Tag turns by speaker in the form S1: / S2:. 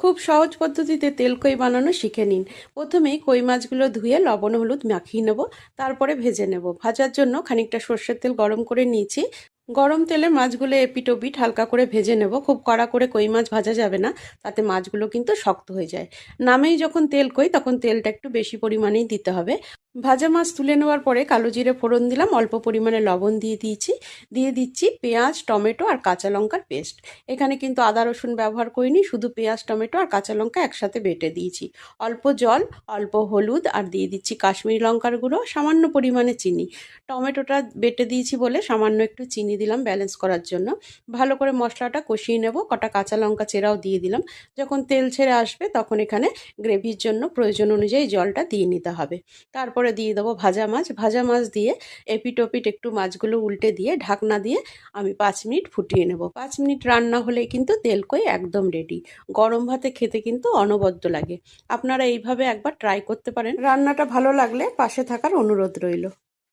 S1: খুব সহজ পদ্ধতিতে তেল কই বানানো শিখে নিন। প্রথমেই কই মাছগুলো ধুয়ে লবণ, হলুদ মাখিয়ে নেব, তারপরে ভেজে নেব। ভাজার জন্য খানিকটা সর্ষের তেল গরম করে নিয়েছি। গরম তেলে মাছগুলো এপিট ওপিট হালকা করে ভেজে নেব। খুব কড়া করে কই মাছ ভাজা যাবে না, তাতে মাছগুলো কিন্তু শক্ত হয়ে যায়। নামেই যখন তেল কই, তখন তেলটা একটু বেশি পরিমাণেই দিতে হবে। ভাজা মাছ তুলে নেওয়ার পরে কালো জিরে ফোড়ন দিলাম, অল্প পরিমাণে লবণ দিয়ে দিয়েছি। দিয়ে দিচ্ছি পেঁয়াজ, টমেটো আর কাঁচা লঙ্কার পেস্ট। এখানে কিন্তু আদা রসুন ব্যবহার করিনি, শুধু পেঁয়াজ, টমেটো আর কাঁচা লঙ্কা একসাথে বেটে দিয়েছি। অল্প জল, অল্প হলুদ আর দিয়ে দিচ্ছি কাশ্মীরি লঙ্কার গুঁড়ো, সামান্য পরিমাণে চিনি। টমেটোটা বেটে দিয়েছি বলে সামান্য একটু চিনি দিলাম ব্যালেন্স করার জন্য। ভালো করে মশলাটা কষিয়ে নেব, কটা কাঁচা লঙ্কা চেরাও দিয়ে দিলাম। যখন তেল ছেড়ে আসবে তখন এখানে গ্রেভির জন্য প্রয়োজন অনুযায়ী জলটা দিয়ে নিতে হবে। তারপরে দিয়ে দেবো ভাজা মাছ। ভাজা মাছ দিয়ে এপিট ওপিট একটু মাছগুলো উল্টে দিয়ে ঢাকনা দিয়ে আমি পাঁচ মিনিট ফুটিয়ে নেব। পাঁচ মিনিট রান্না হলেই কিন্তু তেল কই একদম রেডি গরম ভাতে খেতে কিন্তু অনবদ্য লাগে। আপনারা এইভাবে একবার ট্রাই করতে পারেন। রান্নাটা ভালো লাগলে পাশে থাকার অনুরোধ রইল।